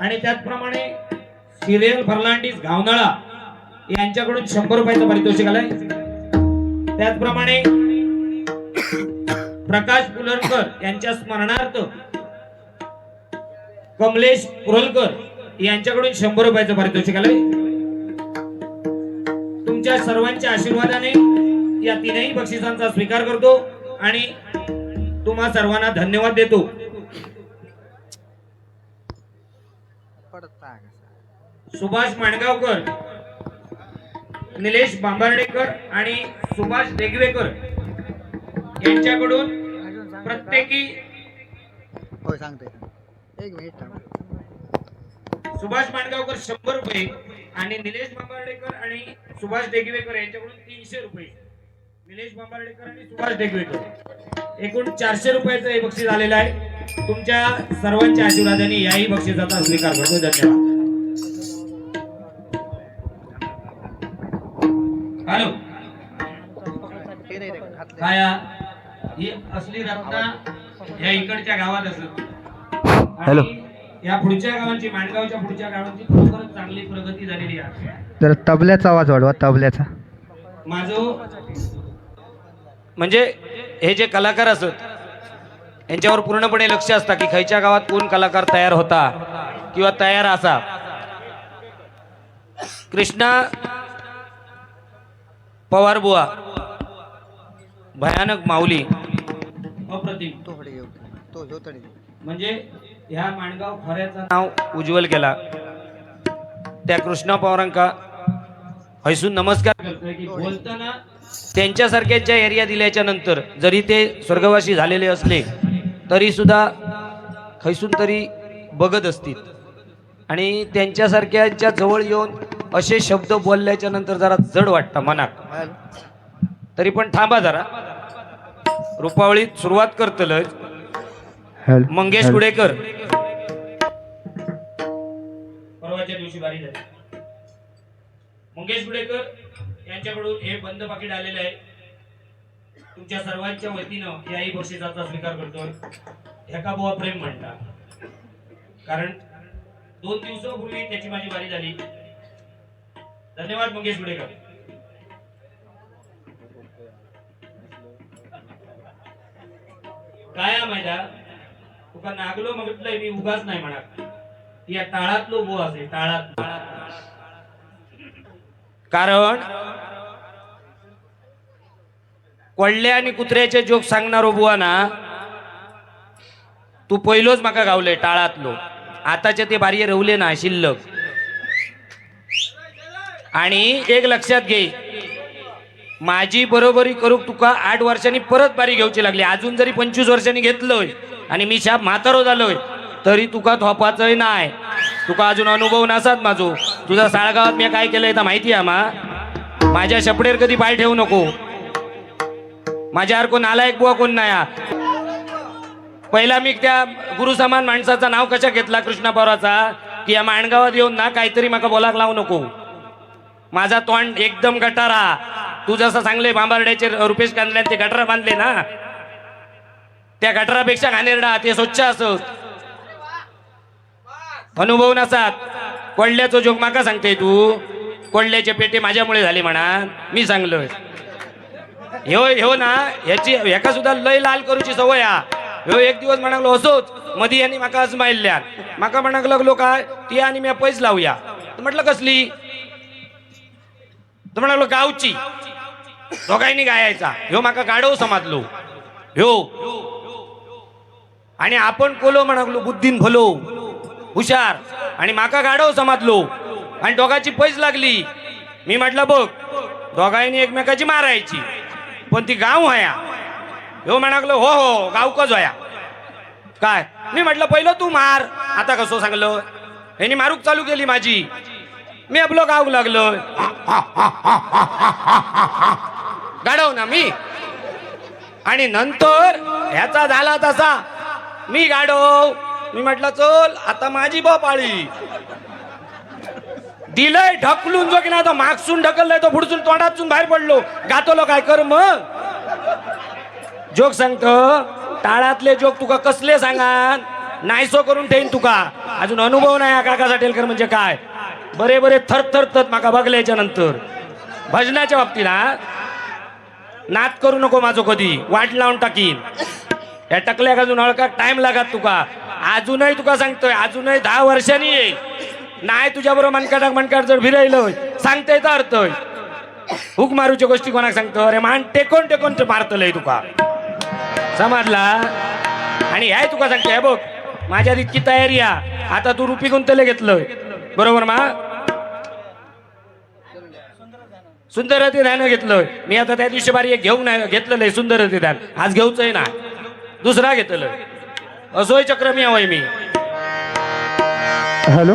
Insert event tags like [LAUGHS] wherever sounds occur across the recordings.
आणि त्याचप्रमाणे सिरियल फर्नांडिस घावनाळा यांच्याकडून शंभर रुपयाचं पारितोषिक आलंय. त्याचप्रमाणे प्रकाश पुलरकर यांच्या स्मरणार्थ कमलेश कुरलकर यांच्याकडून शंभर रुपयाचं पारितोषिक आलंय. तुमच्या सर्वांच्या आशीर्वादाने या तीनही बक्षिसांचा स्वीकार करतो आणि तुम्हा सर्वांना धन्यवाद देतो. सुभाष माणगावकर निलेश बांबार्डेकर आणि सुभाष देगवेकर यांच्याकडून प्रत्येकी सांगते एक मिनिट सुभाष माणगावकर शंभर रुपये आणि निलेश बांबार्डेकर आणि सुभाष देगवेकर यांच्याकडून तीनशे रुपये. निलेश बांबार्डेकर आणि सुभाष देगवेकर. एकूण चारशे रुपयाचं हे बक्षीस आलेलं आहे. तुमच्या सर्वांच्या आशीर्वादाने याही बक्षिसाचा स्वीकार करतो. धन्यवाद. काय ही? असली रत्ना या इकडच्या गावात असत हॅलो. या पुढच्या गावांची माणगावच्या पुढच्या गावांची खरोखरच चांगली प्रगती झालेली आहे. जरा तबल्याचा आवाज वाढवा तबल्याचा. माझं म्हणजे हे जे कलाकार असत यांच्यावर पूर्णपणे लक्ष असतं की खयच्या गावात कोण कलाकार तयार होता किंवा तयार असा. कृष्णा पवार बुवा. भयानक माऊली. अप्रतिम. म्हणजे ह्या माणगाव खोऱ्याचं नाव उज्ज्वल केला. त्या कृष्णा पवारांका हैसून नमस्कार. करतोय की बोलताना त्यांच्यासारख्यांच्या एरिया दिल्याच्या नंतर जरी ते स्वर्गवासी झालेले असले तरी सुद्धा खैसून तरी बघत असतील. आणि त्यांच्यासारख्यांच्या जवळ येऊन असे शब्द बोलल्याच्या नंतर जरा जड वाटतं मनात. तरी पण थांबा जरा. रुपावळीत सुरुवात करतलच हॅलो. मंगेश. कुडेकर. परवाच्या दिवशी बारी झाली. मंगेश कुडेकर यांच्याकडून हे बंद पाकिट आलेलं आहे. तुमच्या सर्वांच्या वतीनं याही बक्षिसाचा स्वीकार करतोय ह्याका बुवा प्रेम म्हणतात कारण दोन दिवसापूर्वी त्याची माझी बारी झाली. धन्यवाद मंगेश कुडेकर. काय माझ्या तुका नागलो म्हटलंय मी उगाच नाही म्हणा या टाळातलो बो असे टाळात कारण कोल्हे आणि कुत्र्याचे जोक सांगणारो बुवा ना तू पहिलोच माका गावले टाळातलो आताचे ते बारीये रवले ना शिल्लक. आणि एक लक्षात घे माझी बरोबरी करू तुका आठ वर्षांनी परत बारी घेऊची लागली. अजून जरी पंचवीस वर्षांनी घेतलोय आणि मी शाप म्हातारो झालोय तरी तुका थोपाचंय नाही तुका अजून अनुभव नसात माझो. तुझा साळगावात मी काय केलंय तर माहिती आहे मा? माझ्या शपडेर कधी पाय ठेवू नको. माझ्यावर कोण नालायक बुवा कोण नाही पहिला मी त्या गुरुसमान माणसाचं नाव कशा घेतला कृष्णा पवाराचा? की या माणगावात येऊन ना काहीतरी माका बोलाक लावू नको. माझा तोंड एकदम गटारा. तू जसं सांगले बांबारड्याचे रुपेश कांदळे ते गटारा बांधले ना त्या गटारापेक्षा घाणेरडा ते स्वच्छ असत अनुभव नसात. कोल्ह्याचं जोग माका सांगते तू. कोल्ह्याचे पेटे माझ्यामुळे झाले म्हणा. मी सांगलोय. ह्यो ह्यो ना ह्याची ह्याका सुद्धा लय लाल करूची सवय हा. ह्यो एक दिवस म्हणालो असोच. मधी यांनी माका आज मायल्या माका म्हणाक लागलो काय ती आणि मी पैस लावूया. म्हटलं कसली? तर म्हणालो गावची. दोघांनी गायचा. ह्यो माका गाडव समजलो. ह्यो. आणि आपण कोलो म्हणालो बुद्धीन भलो. हुशार. आणि माका गाडव समजलो. आणि दोघांची पैस लागली. मी म्हटलं बघ दोघांनी एकमेकाची मारायची. पण ती गाव हया. ह्यो म्हणागलो हो हो गावकच होया. काय? मी म्हटलं पहिलं तू मार. आता कसं सांगलं? यांनी मारूक चालू केली माझी. मी आपलं गाव लागलो. गाडव ना मी. आणि नंतर ह्याचा झाला तसा. मी गाडव मी म्हटलं चल आता माझी बा पाळी दिलंय ढकलून जो की नाही तो मागसून ढकललाय तो पुढसून तोंडातून बाहेर पडलो. गातोलो काय कर मग? जोक सांगतो टाळातले जोक तुका कसले सांगान? नाहीसो करून ठेईन तुका. अजून अनुभव नाही हा काका साटेलकर म्हणजे काय? बरे बरे थर थर थर माका बघल्याच्या नंतर. भजनाच्या बाबतीत हा नात करू नको माझं कधी. वाट लावून टाकीन. या का अजून हळका टाइम लागत तुका. अजूनही तुका सांगतोय अजूनही दहा वर्षांनी येईल नाही तुझ्याबरोबर मनकाटाक मनकाट जर फिरायलोय सांगता तर अर्थ हुक मारूच्या गोष्टी कोणाक सांगतो? अरे मान टेकोन टेकोन ते मारतलंय तुका. समजला? आणि हाय तुका सांगतो हे बघ माझ्या इतकी तयारी आ. आता तू रुपी गुंतले घेतलंय. बरोबर मा? सुंदरती ध्यान घेतलंय मी आता त्या दिवशी बारी एक घेऊन नाही घेतलेलं आहे सुंदरती ध्यान. आज घेऊचंय ना. दुसरा घेतलं. असोय चक्र मी हवंय मी. हॅलो?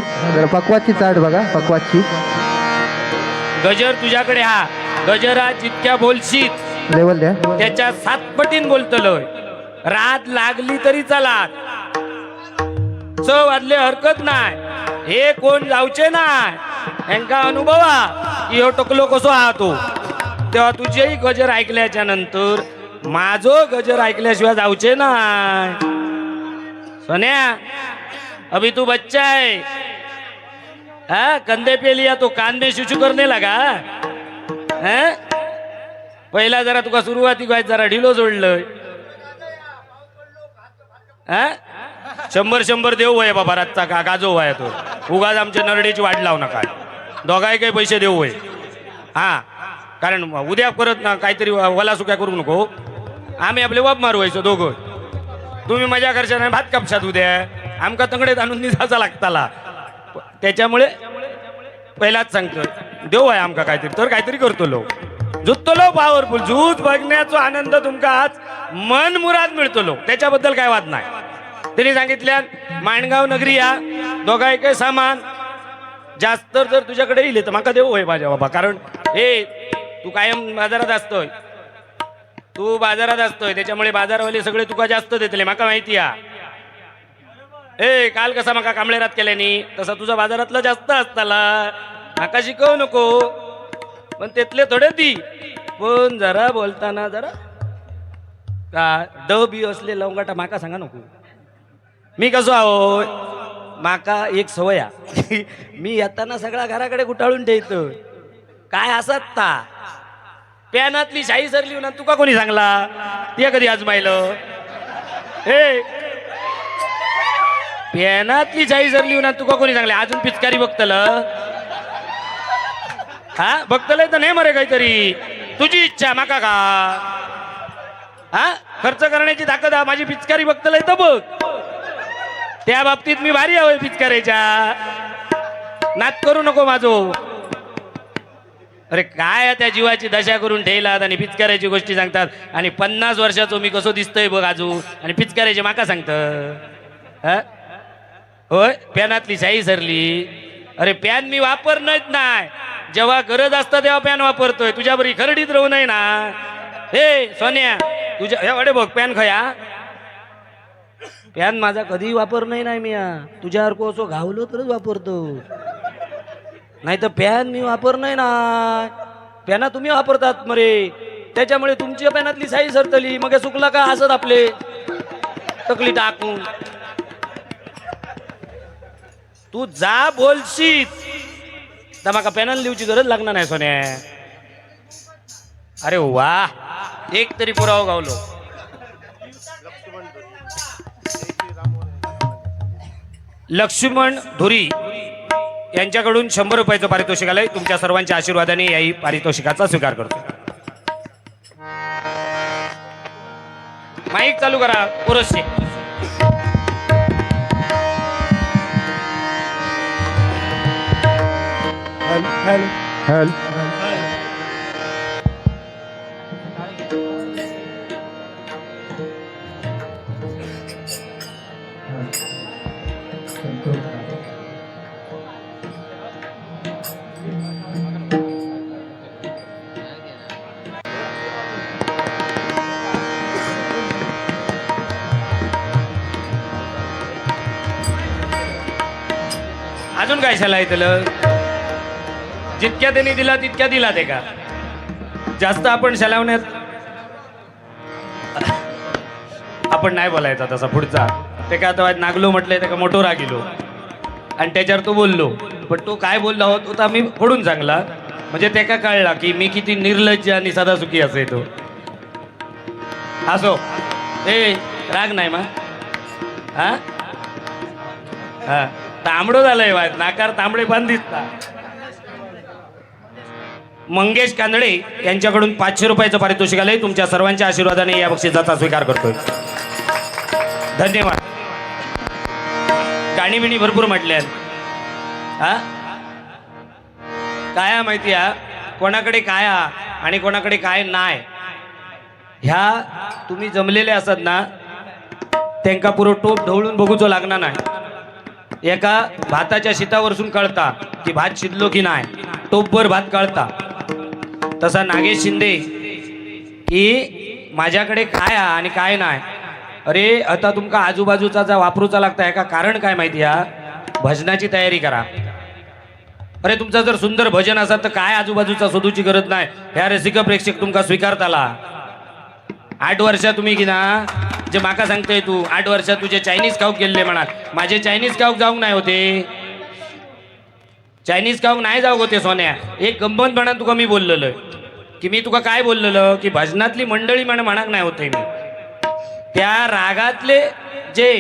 पकवाची चाट बघा पकवाची. गजर तुझ्याकडे हा. गजरा जितक्या बोलशीत लेवल द्या. त्याच्या सात पटीन बोलतलोय. रात लागली तरी चलात च वाजले हरकत नाही. हे कोण जाऊचे नाही. यांका अनुभवा की ह्यो टकलो कसो आहा तो तेव्हा तुझेही गजर ऐकल्याच्या नंतर माझो गजर ऐकल्याशिवाय जाऊचे ना सोन्या अभी तू बच्चा आहे. हा कंदे पे लिया तो कांदे शिशू करणे लागा. हा? पहिला जरा तुका सुरुवाती व्हायचं जरा ढिलो जोडलंय. हा? शंभर शंभर देऊ वय बाबा रातचा का गाजो वया तो. उगाच आमच्या नरडीची वाढ लावू नका. दोघाही काही पैसे देऊ होय. हा. कारण उद्या परत ना काहीतरी वला सुक्या करू नको हो. आम्ही आपले वाप मारू व्हायचो दोघं. तुम्ही मजा करशा नाही भात कापशात उद्या. आमका तंगडेत आणून निसाचा लागताला. त्याच्यामुळे पहिलाच सांगतो देऊ आहे आमका काहीतरी. तर काहीतरी करतो लोक जुतलो पॉवरफुल जूज बघण्याचा आनंद तुमका आज मन मुराद मिळतो लोक त्याच्याबद्दल काय वाद नाही. त्यांनी सांगितल्या माणगाव नगरी या. दोघा एक सामान. जास्त जर तुझ्याकडे येईल तर माका देऊ होय माझ्या बाबा कारण हे तू कायम बाजारात असतोय. तू बाजारात असतोय त्याच्यामुळे बाजारवाले सगळे तुका जास्त देतले माका माहिती हा. ए काल कसा माका कांबळेरात केल्यानी तसा तुझा बाजारातला जास्त असताला. माका शिकवू नको. पण तेथले थोडे ती पण जरा बोलताना जरा का द बी असले लवंगाटा माका सांगा नको. मी कसो आहो माका एक सवय [LAUGHS] मी येताना सगळा घराकडे गुटाळून ठेवतो. काय असत ता? पॅनातली शाही सरली ना तुका कोणी सांगला? ते कधी आजमायलं? हे पॅनातली शाई सरली ना तुका कोणी सांगले? अजून पिचकारी बघतल? हा? बघतलंय तर नाही मरे काहीतरी. तुझी इच्छा माका का? हा? खर्च करण्याची ताकद हा माझी पिचकारी बघतलंय तर बघ. त्या बाबतीत मी भारी हवंय पिचकाऱ्याच्या नात करू नको माझो. अरे काय त्या जीवाची दशा करून ठेवलात आणि पिचकाऱ्याची गोष्टी सांगतात. आणि पन्नास वर्षाचो मी कसो दिसतोय बघ आजू. आणि पिचकाऱ्याचे माका सांगत. होय? पॅनातली शाई सरली. अरे पॅन मी वापरणच नाही. जेव्हा गरज असतं तेव्हा पॅन वापरतोय. तुझ्या बरी खरडीत राहू नये ना. हे सोन्या तुझ्या हे अडे बघ पॅन खया. पॅन माझा कधीही वापर नाही नाही मी तुझ्यावर कोसो घावलो तरच वापरतो. नाही तर फॅन मी वापर नाही ना पॅना तुम्ही वापरतात मरे. त्याच्यामुळे तुमच्या पॅनातली साई सरतली. मग सुकला चुकला का असत आपले? तकली टाकून. तू जा बोलशीत. तर माका पॅनल लिहूची गरज लागणार नाही सोन्या. अरे वा. एक तरी पुरावा गावलो. लक्ष्मण धुरी यांच्याकडून शंभर रुपयाचं पारितोषिक आलंय. तुमच्या सर्वांच्या आशीर्वादाने याही पारितोषिकाचा स्वीकार करतो. माईक चालू करा पुरस्ते. हॅल अजून काय शाला इथलं? जितक्या त्यांनी दिला तितक्या दिला ते का? जास्त आपण शलावण्यात आपण नाही बोलायचा तसा पुढचा. ते काय आता नागलो म्हटलंय त्याका मोठो रागिलो आणि त्याच्यावर तो बोललो. पण तो काय बोलला आहोत तो तर आम्ही फोडून सांगला. म्हणजे त्याका कळला की मी किती निर्लज्ज आणि सदासुखी असे तो. असो ए राग नाही मा. हा? हा. तांबडो झालंय वाद नाकार तांबडे पण दिसता. मंगेश कांदळे यांच्याकडून पाचशे रुपयाचं पारितोषिक आलंय. तुमच्या सर्वांच्या आशीर्वादाने या बक्षिसाचा स्वीकार करतोय. धन्यवाद. गाणी बिणी भरपूर म्हटल्या हा? काय माहिती हा? कोणाकडे काय हा आणि कोणाकडे काय नाही ह्या तुम्ही जमलेले असत ना त्यांका पुरो टोप ढवळून बघूचो लागणार नाही. एका भाताच्या शितावरसून कळता की भात शिजलो की नाही टोपभर भात कळता. तसा नागेश शिंदे की माझ्याकडे काय हा आणि काय नाही. अरे आता तुमका आजूबाजूचा जा वापरूचा लागता का कारण काय माहिती हा भजनाची तयारी करा. अरे तुमचा जर सुंदर भजन असाल तर काय आजूबाजूचा शोधूची गरज नाही? ह्या रसिक प्रेक्षक तुमका स्वीकारताला. आठ वर्षा तुम्ही की ना जे माका सांगतोय तू आठ वर्षात तुझे चायनीज खाऊक गेले म्हणा? माझे चायनीज खाऊक जाऊक नाही होते? चायनीज खाऊक नाही जाऊ होते सोन्या? एक गंमत म्हणा तुका मी बोललेलो की मी तुका काय बोललेलं? की भजनातली मंडळी म्हणा म्हणाक नाही होते मी. त्या रागातले जे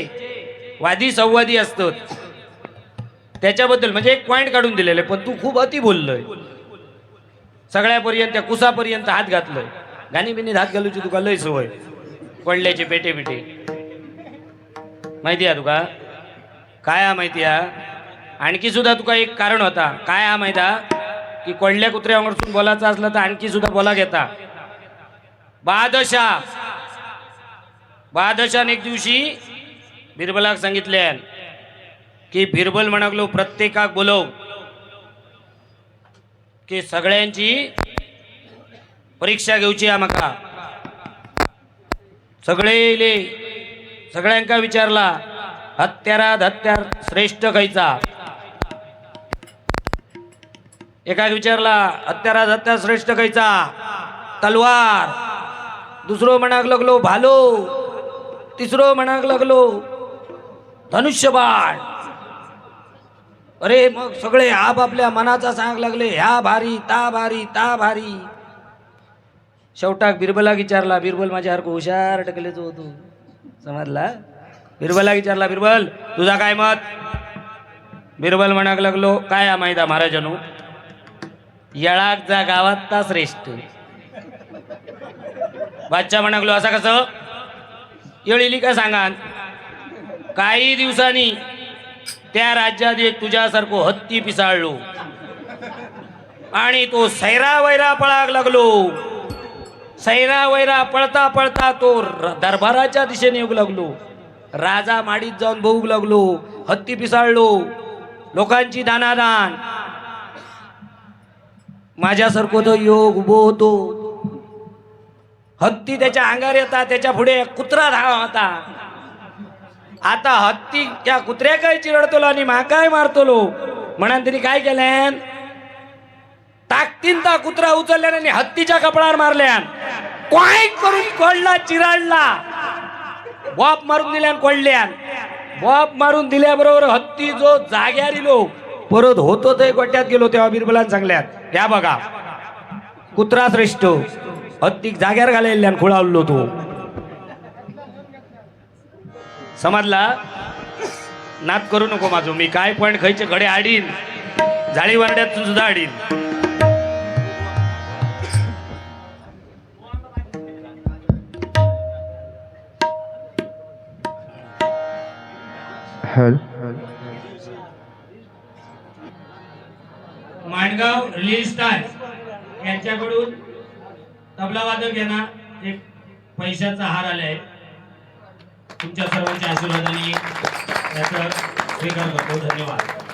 वादी संवादी असतात त्याच्याबद्दल म्हणजे एक पॉईंट काढून दिलेले पण तू खूप अति बोललोय. सगळ्यापर्यंत त्या कुसापर्यंत हात घातलोय. गाणी बिनी हात घालूची तुका लय सवय. कोंडल्याचे पेटे बिटे. माहिती आहे तुका? काय हा माहिती आहे आणखी सुद्धा तुका एक कारण होता. काय हा माहिती हा? की कुत्र्या कुत्र्यावरसून बोलायचं असलं तर आणखी सुद्धा बोला घेता. बादशाह. बादशान एक दिवशी बिरबलाक सांगितले की बिरबल म्हणालो प्रत्येकाक बोलव. की सगळ्यांची परीक्षा घेऊची हा म्हाका सगळे इले सगळ्यांका विचारला हत्यारात हत्यार श्रेष्ठ खयचा? एका विचारला हत्यारात हत्यार श्रेष्ठ खयचा? तलवार. दुसरो म्हणाक लागलो भालो. तिसरो म्हणाक लागलो धनुष्यबाण. अरे मग सगळे आपापल्या मनाचा सांग लागले ह्या भारी ता भारी ता भारी. शेवटाक बिरबला विचारला बिरबल माझ्यासारखं हुशार टकलेच होतो समजला? बिरबला विचारला बिरबल तुझा काय मत? बिरबल म्हणाक लागलो काय हा माहिती महाराजानू? येळाक जा गावात ता श्रेष्ठ. बादशाह म्हणाकलो असं कसं? येळीली का सांगान? काही दिवसांनी त्या राज्यात एक तुझ्यासारखं हत्ती पिसाळलो. आणि तो सैरा वैरा पळाक लागलो. सैरा वैरा पळता पळता तो दरबाराच्या दिशेने येऊ लागलो. राजा माडीत जाऊन बघू लागलो हत्ती पिसाळलो लोकांची दानादान. माझ्यासारखो तो योग उभो होतो. हत्ती त्याच्या अंगार येता त्याच्या पुढे कुत्रा धावा होता. आता हत्ती त्या कुत्र्या काय चिरडतो आणि माकाय मारतलो. म्हणून त्यांनी काय केलं? ताकतीन ता कुत्रा उचलल्यान आणि हत्तीच्या कपडावर मारल्यान. काय करून कोडला चिराडला बॉप मारून दिल्यान कोडल्यान बॉप मारून दिल्याबरोबर हत्ती जो जाग्यार इलो परत होतो ते गोट्यात गेलो तेव्हा बिरबलान सांगल्यात या बघा कुत्रा श्रेष्ठ हत्तीक जाग्यार घालायल्यान खुळावलो तो. समजला? नात करू नको माझो मी काय पण खयचे घडे आडीन झाडी सुद्धा आडीन. हॅल। माणगाव रिलीज स्टार यांच्याकडून तबला वादक यांना एक पैशाचा हार आलाय. तुमच्या सर्वांच्या आशीर्वादाने याचा स्वीकार करतो. धन्यवाद.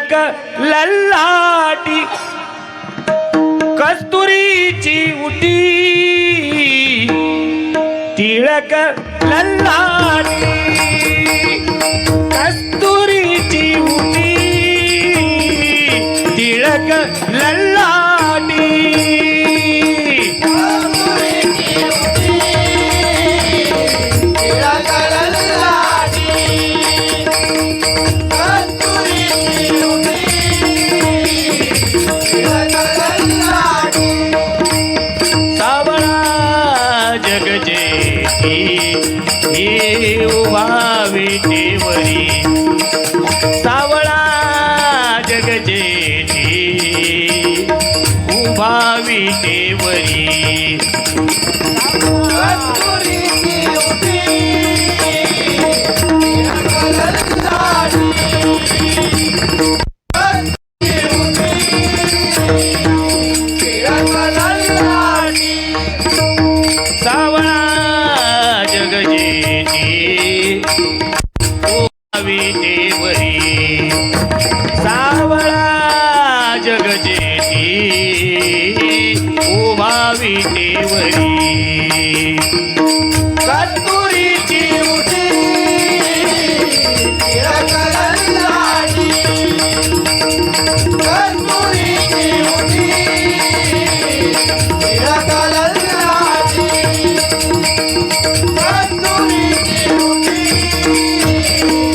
कडक लल्लाटी कस्तुरीची उटी तिळक लल्लाटी कस्तुरीची उटी तिळक लल्ला चांगले.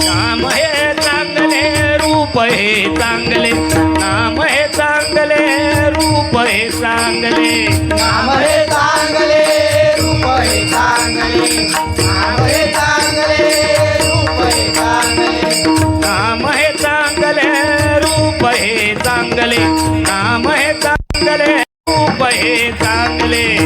नाम हे चांगले रूप हे चांगले. नाम हे चांगले रूप हे चांगले. नाम हे चांगले रूप हे चांगले. नाम हे चांगले रूप हे चांगले. એ કાકલે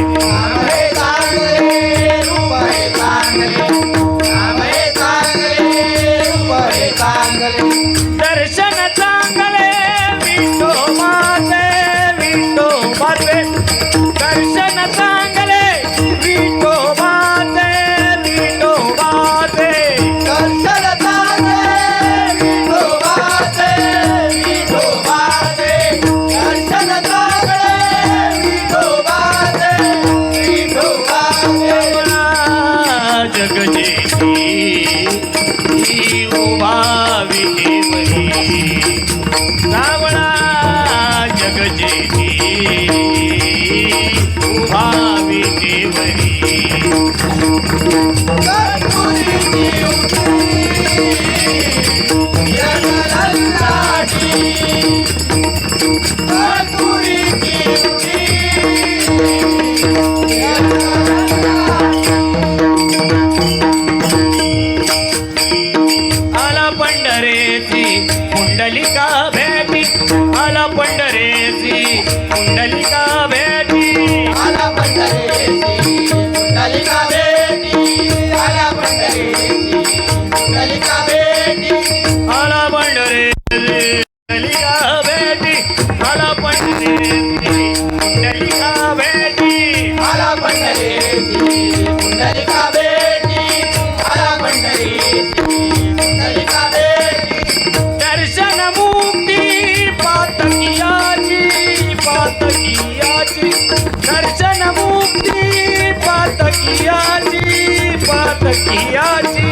Thank you. पातकियाची पातकियाची